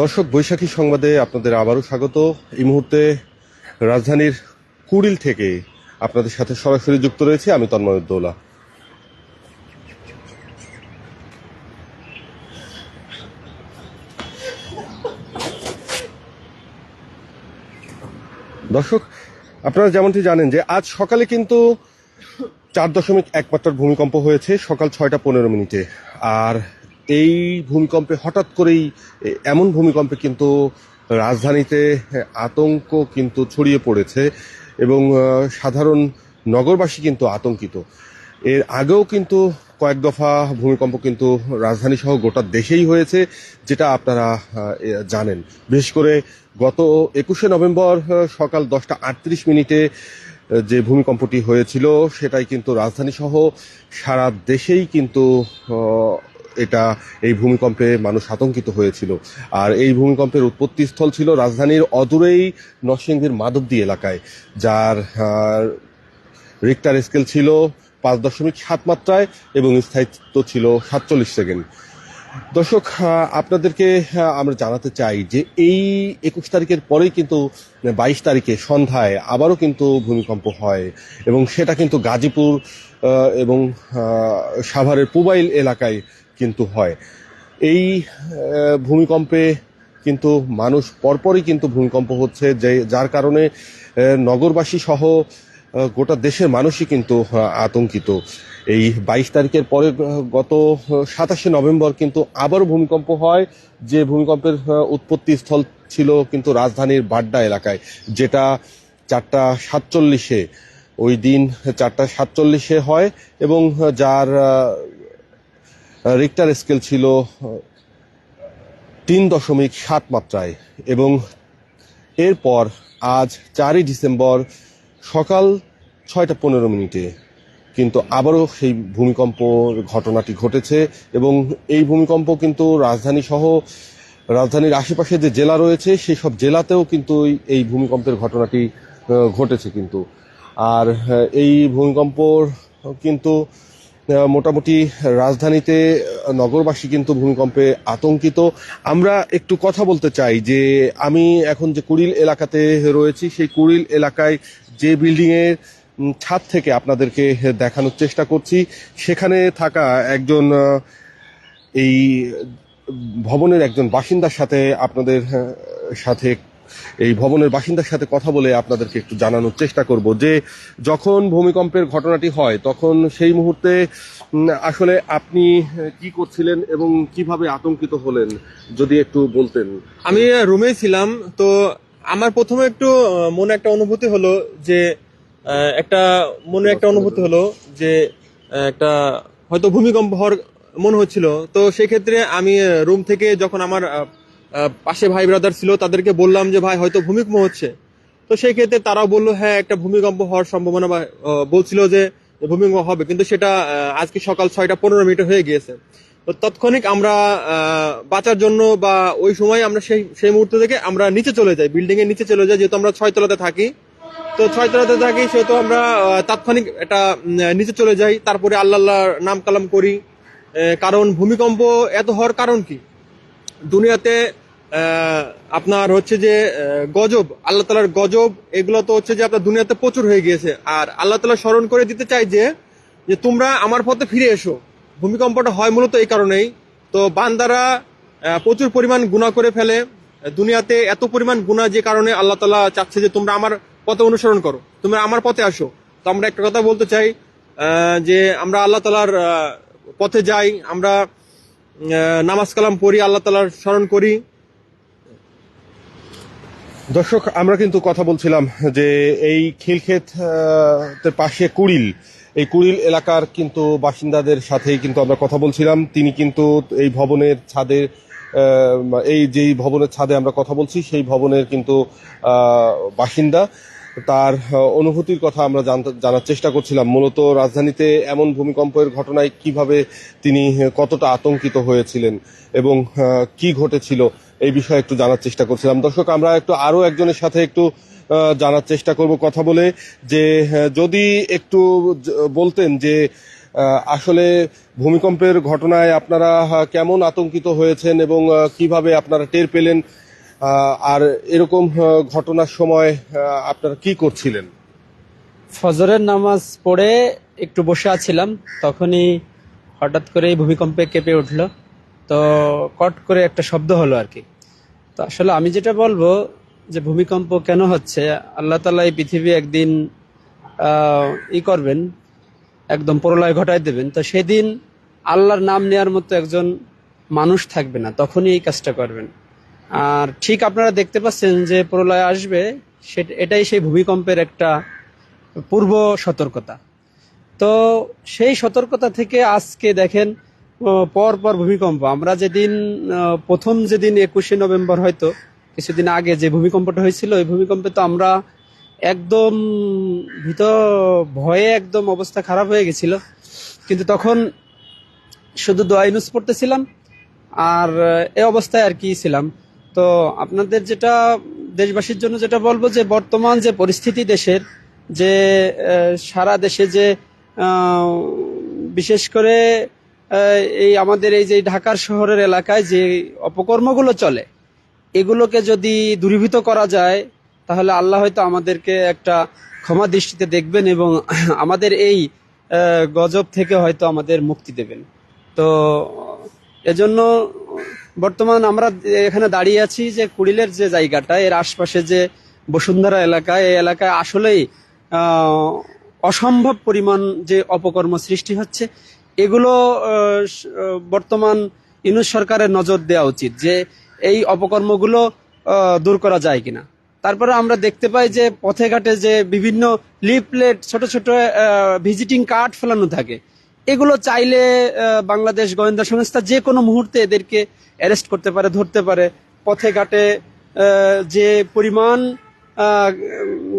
দর্শক, বৈশাখী সংবাদে আপনাদের আবারও স্বাগত। এই মুহূর্তে রাজধানীর কুড়িল থেকে আপনাদের সাথে সরাসরি যুক্ত রয়েছে আমি তন্ময় উদ্দৌলা। দর্শক, আপনারা যেমনটি জানেন যে আজ সকালে কিন্তু চার দশমিক এক ভূমিকম্প হয়েছে সকাল ছয়টা পনেরো মিনিটে। আর এই ভূমিকম্পে, হঠাৎ করেই এমন ভূমিকম্পে কিন্তু রাজধানীতে আতঙ্ক কিন্তু ছড়িয়ে পড়েছে এবং সাধারণ নগরবাসী কিন্তু আতঙ্কিত। এর আগেও কিন্তু কয়েক দফা ভূমিকম্প কিন্তু রাজধানী সহ গোটা দেশেই হয়েছে, যেটা আপনারা জানেন। বিশেষ করে গত একুশে নভেম্বর সকাল দশটা আটত্রিশ মিনিটে যে ভূমিকম্পটি হয়েছিল, সেটাই কিন্তু রাজধানী সহ সারা দেশেই কিন্তু এটা এই ভূমিকম্পে মানুষ আতঙ্কিত হয়েছিল। আর এই ভূমিকম্পের উৎপত্তি স্থল ছিল রাজধানীর অদূরেই নরসিংদীর মাধবদী এলাকায়, যার রিক্টার স্কেল ছিল পাঁচ দশমিক সাত মাত্রায় এবং স্থায়িত্ব ছিল সাতচল্লিশ সেকেন্ড। দর্শক আপনাদেরকে আমরা জানাতে চাই যে এই একুশ তারিখের পরেই কিন্তু, বাইশ তারিখে সন্ধ্যায় আবারও কিন্তু ভূমিকম্প হয় এবং সেটা কিন্তু গাজীপুর এবং সাভারের পুবাইল এলাকায় কিন্তু হয়। এই ভূমিকম্পে কিন্তু মানুষ পরপরই কিন্তু ভূমিকম্প হচ্ছে, যে, যার কারণে নগরবাসী সহ গোটা দেশের মানুষই কিন্তু আতঙ্কিত। এই বাইশ তারিখের পরে গত সাতাশে নভেম্বর কিন্তু আবার ভূমিকম্প হয়, যে ভূমিকম্পের উৎপত্তি স্থল ছিল কিন্তু রাজধানীর বাড্ডা এলাকায়, যেটা চারটা সাতচল্লিশে। ওই দিন চারটা সাতচল্লিশে হয় এবং যার রিক্টার স্কেল ছিল তিন দশমিক সাত মাত্রায় এবং এরপর আজ চারই ডিসেম্বর সকাল ছয়টা পনেরো মিনিটে কিন্তু আবারও সেই ভূমিকম্প ঘটনাটি ঘটেছে এবং এই ভূমিকম্প কিন্তু রাজধানী সহ রাজধানীর আশেপাশে যে জেলা রয়েছে সেই সব জেলাতেও কিন্তু এই- ভূমিকম্পের ঘটনাটি ঘটেছে কিন্তু। আর এই ভূমিকম্প কিন্তু মোটামুটি রাজধানীতে নগরবাসী কিন্তু ভূমিকম্পে আতঙ্কিত। আমরা একটু কথা বলতে চাই যে আমি এখন যে কুড়িল এলাকাতে রয়েছি, সেই কুড়িল এলাকায় যে বিল্ডিং এর ছাদ থেকে আপনাদেরকে দেখানোর চেষ্টা করছি, সেখানে থাকা একজন এই ভবনের একজন বাসিন্দার সাথে আপনাদের সাথে এই ভবনের বাসিন্দার সাথে কথা বলে আপনাদেরকে একটু জানানোর চেষ্টা করব যে যখন ভূমিকম্পের ঘটনাটি হয়, তখন সেই মুহূর্তে আসলে আপনি কি করছিলেন এবং কীভাবে আতঙ্কিত হলেন? যদি একটু বলতেন। আমি রুমে ছিলাম, তো আমার প্রথমে একটু মনে একটা অনুভূতি হলো যে একটা মনে একটা অনুভূতি হলো যে একটা হয়তো ভূমিকম্প হওয়ার মনে হচ্ছিল। তো সেক্ষেত্রে আমি রুম থেকে যখন আমার পাশে ভাই ব্রাদার ছিল তাদেরকে বললাম যে ভাই হয়তো ভূমিকম্প হচ্ছে। তো সেই ক্ষেত্রে তারাও বলল হ্যাঁ একটা ভূমিকম্প হওয়ার সম্ভাবনা বলছিল যে ভূমিকম্প হবে। কিন্তু সেটা আজকে সকাল ছয়টা পনেরো মিনিট হয়ে গিয়েছে। তো তৎক্ষণিক আমরা বাঁচার জন্য বা ওই সময় আমরা সেই সেই মুহূর্ত থেকে আমরা নিচে চলে যাই। বিল্ডিং এর নিচে চলে যাই যেহেতু আমরা ছয়তলাতে থাকি। তো ছয়তলাতে থাকি সেহেতু আমরা তাৎক্ষণিক উম, নিচে চলে যাই। তারপরে আল্লাহ নাম কালাম করি কারণ ভূমিকম্প এত হওয়ার কারণ কি? দুনিয়াতে আপনার হচ্ছে যে গজব, আল্লাহ তালার গজব, এগুলো তো হচ্ছে যে আপনার দুনিয়াতে প্রচুর হয়ে গিয়েছে। আর আল্লাহ তালা স্মরণ করে দিতে চাই যে যে তোমরা আমার পথে ফিরে এসো। ভূমিকম্পটা হয় মূলত এই কারণেই। তো বান্দারা প্রচুর পরিমাণ গুণা করে ফেলে। দুনিয়াতে এত পরিমাণ গুণা যে কারণে আল্লাহ তালা চাচ্ছে যে তোমরা আমার পথে অনুসরণ করো। তোমরা আমার পথে আসো। তো আমরা একটা কথা বলতে চাই যে আমরা আল্লাহ তালার পথে যাই। আমরা নামাজ কালাম পড়ি, আল্লাহ তালার স্মরণ করি। দর্শক আমরা কিন্তু কথা বলছিলাম যে এই খিলক্ষেত পাশে কুড়িল এই কুড়িল এলাকার কিন্তু বাসিন্দাদের সাথেই কিন্তু আমরা কথা বলছিলাম। তিনি কিন্তু এই ভবনের ছাদে আহ, এই যেই ভবনের ছাদে আমরা কথা বলছি সেই ভবনের কিন্তু বাসিন্দা। তার অনুভূতির কথা আমরা জানার চেষ্টা করছিলাম। মূলত রাজধানীতে এমন ভূমিকম্পের ঘটনায় কীভাবে তিনি কতটা আতঙ্কিত হয়েছিলেন এবং কি ঘটেছিল এই বিষয়ে একটু জানার চেষ্টা করছিলাম। দর্শক, আমরা একটু আরও একজনের সাথে একটু জানার চেষ্টা করব, কথা বলে যে যদি একটু বলতেন যে আসলে ভূমিকম্পের ঘটনায় আপনারা কেমন আতঙ্কিত হয়েছেন এবং কীভাবে আপনারা টের পেলেন আর এরকম ঘটনার সময় আপনারা কি করছিলেন? ফজরের নামাজ পড়ে একটু বসে আছিলাম, তখনই হঠাৎ করে ভূমিকম্পে কেঁপে উঠল। তো কট করে একটা শব্দ হলো আর কি। তো আসলে আমি যেটা বলব যে ভূমিকম্প কেন হচ্ছে, আল্লাহ তালা এই পৃথিবী একদিন ই করবেন, একদম প্রলয় ঘটায় দেবেন। তো সেদিন আল্লাহর নাম নেওয়ার মতো একজন মানুষ থাকবে না, তখনই এই কাজটা করবেন। আর ঠিক আপনারা দেখতে পাচ্ছেন যে প্রলয় আসবে, সেটা, এটাই সেই ভূমিকম্পের একটা পূর্ব সতর্কতা। তো সেই সতর্কতা থেকে আজকে দেখেন পর পর ভূমিকম্প। আমরা যেদিন প্রথম যেদিন একুশে নভেম্বর হয়তো, কিছুদিন আগে যে ভূমিকম্পটা হয়েছিল, ওই ভূমিকম্পে তো আমরা একদম ভীত ভয়ে একদম অবস্থা খারাপ হয়ে গেছিল। কিন্তু তখন শুধু দোয়া ইউনুস পড়তেছিলাম, আর, এ অবস্থায় আর কি ছিলাম। তো আপনাদের যেটা, দেশবাসীর জন্য যেটা বলব যে, বর্তমান যে পরিস্থিতি দেশের, যে সারা দেশে যে বিশেষ করে এই আমাদের এই যে ঢাকার শহরের এলাকায় যে অপকর্মগুলো চলে, এগুলোকে যদি দূরীভূত করা যায়, তাহলে আল্লাহ হয়তো আমাদেরকে একটা ক্ষমা দৃষ্টিতে দেখবেন এবং আমাদের এই গজব থেকে হয়তো আমাদের মুক্তি দেবেন। তো, এজন্য বর্তমান আমরা এখানে দাঁড়িয়ে আছি যে কুড়িলের যে জায়গাটা, এর আশপাশে যে বসুন্ধরা এলাকা, এই এলাকায় আসলেই অসম্ভব পরিমাণ যে অপকর্ম সৃষ্টি হচ্ছে। এগুলো বর্তমান ইউনুস সরকারের নজর দেওয়া উচিত যে এই অপকর্মগুলো দূর করা যায় কিনা। তারপরে আমরা দেখতে পাই যে পথে ঘাটে যে বিভিন্ন লিফলেট, ছোট ছোট ভিজিটিং কার্ড ফেলানো থাকে। এগুলো চাইলে বাংলাদেশ গোয়েন্দা সংস্থা যে কোনো মুহূর্তে এদেরকে অ্যারেস্ট করতে পারে, ধরতে পারে। পথে ঘাটে যে পরিমাণ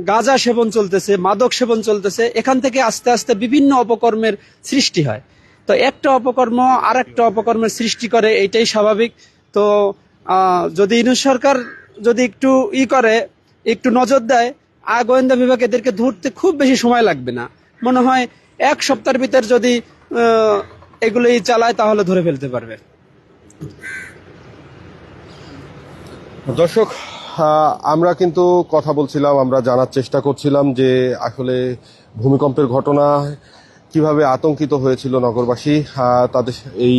গাঁজা সেবন চলতেছে, মাদক সেবন চলতেছে, এখান থেকে আস্তে আস্তে বিভিন্ন অপকর্মের সৃষ্টি হয়। তো একটা অপকর্ম আর একটা অপকর্মের সৃষ্টি করে, এইটাই স্বাভাবিক। তো যদি ইউনুস সরকার যদি একটু ই করে, একটু নজর দেয় আর গোয়েন্দা বিভাগ এদেরকে ধরতে খুব বেশি সময় লাগবে না। মনে হয় এক সপ্তাহের ভিতর যদি এগুলোই চালায়, তাহলে ধরে ফেলতে পারবে। দর্শক আমরা কিন্তু কথা বলছিলাম, আমরা জানার চেষ্টা করছিলাম যে আসলে ভূমিকম্পের ঘটনা কীভাবে আতঙ্কিত হয়েছিল নগরবাসী তাদের এই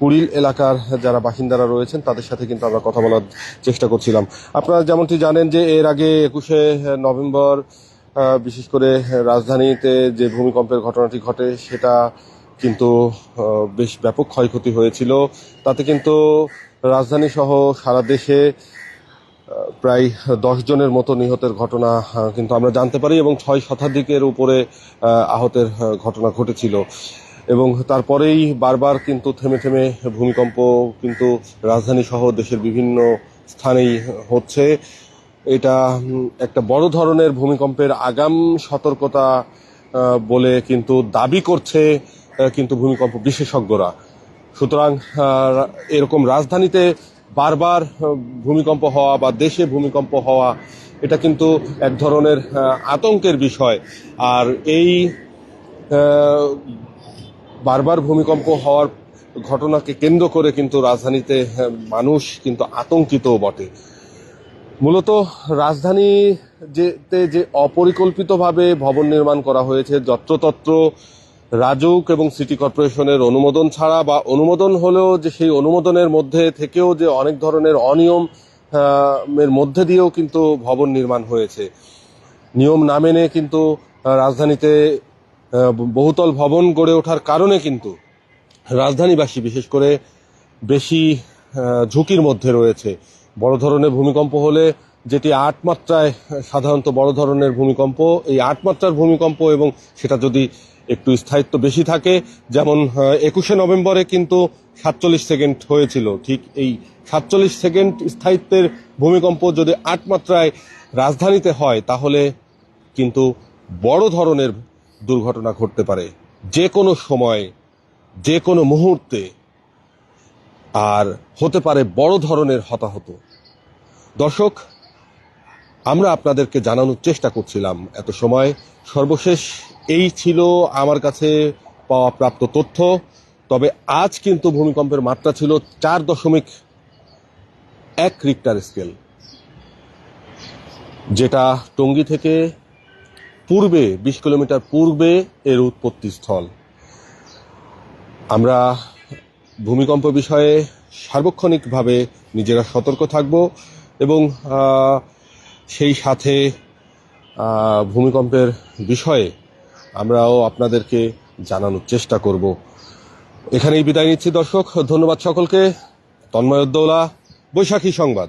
কুড়িল এলাকার যারা বাসিন্দারা রয়েছেন, তাদের সাথে কিন্তু আমরা কথা বলার চেষ্টা করছিলাম। আপনারা যেমনটি জানেন যে এর আগে একুশে নভেম্বর বিশেষ করে রাজধানীতে যে ভূমিকম্পের ঘটনাটি ঘটে, সেটা কিন্তু বেশ ব্যাপক ক্ষয়ক্ষতি হয়েছিল। তাতে কিন্তু রাজধানী সহ সারা দেশে প্রায় দশ জনের মতো নিহতের ঘটনা কিন্তু আমরা জানতে পারি এবং ছয় শতাধিকের উপরে আহতের ঘটনা ঘটেছিল। এবং তারপরেই বারবার কিন্তু থেমে থেমে ভূমিকম্প কিন্তু রাজধানী সহ দেশের বিভিন্ন স্থানেই হচ্ছে। এটা একটা বড় ধরনের ভূমিকম্পের আগাম সতর্কতা বলে কিন্তু দাবি করছে কিন্তু ভূমিকম্প বিশেষজ্ঞরা। সুতরাং এরকম রাজধানীতে বারবার ভূমিকম্প হওয়া বা দেশে ভূমিকম্প হওয়া, এটা কিন্তু এক ধরনের আতঙ্কের বিষয়। আর এই বারবার ভূমিকম্প হওয়ার ঘটনাকে কেন্দ্র করে কিন্তু রাজধানীতে মানুষ কিন্তু আতঙ্কিত বটে। মূলত রাজধানী যেতে যে অপরিকল্পিতভাবে ভবন নির্মাণ করা হয়েছে, যত্রতত্র রাজুক এবং সিটি কর্পোরেশনের অনুমোদন ছাড়া বা অনুমোদন হলেও যে সেই অনুমোদনের মধ্যে থেকেও যে অনেক ধরনের অনিয়ম এর মধ্যে দিয়েও কিন্তু ভবন নির্মাণ হয়েছে। নিয়ম না মেনে কিন্তু রাজধানীতে বহুতল ভবন গড়ে ওঠার কারণে কিন্তু রাজধানীবাসী, বিশেষ করে বেশি ঝুঁকির মধ্যে রয়েছে। বড় ধরনের ভূমিকম্প হলে যেটি আট মাত্রায়, সাধারণত বড় ধরনের ভূমিকম্প, এই আট মাত্রার ভূমিকম্প এবং সেটা যদি একটু স্থায়িত্ব বেশি থাকে। যেমন একুশে নভেম্বরে কিন্তু সাতচল্লিশ সেকেন্ড হয়েছিল। ঠিক এই সাতচল্লিশ সেকেন্ড স্থায়িত্বের ভূমিকম্প যদি আট মাত্রায় রাজধানীতে হয়, তাহলে কিন্তু বড় ধরনের দুর্ঘটনা ঘটতে পারে। যে কোনো সময়, যে কোনো মুহূর্তে আর হতে পারে বড় ধরনের হতাহত। দর্শক, আমরা আপনাদেরকে জানানোর চেষ্টা করছিলাম এত সময়। সর্বশেষ এই ছিল আমার কাছে পাওয়া প্রাপ্ত তথ্য। তবে আজ কিন্তু ভূমিকম্পের মাত্রা ছিল চার দশমিক এক রিক্টার স্কেল যেটা টঙ্গী থেকে পূর্বে বিশ কিলোমিটার পূর্বে এর উৎপত্তি স্থল। আমরা ভূমিকম্প বিষয়ে সার্বক্ষণিকভাবে নিজেরা সতর্ক থাকব এবং সেই সাথে ভূমিকম্পের বিষয়ে আমরাও আপনাদেরকে জানানোর চেষ্টা করব। এখানেই বিদায় নিচ্ছি দর্শক, ধন্যবাদ সকলকে। তন্ময় উদ্দৌলা, বৈশাখী সংবাদ।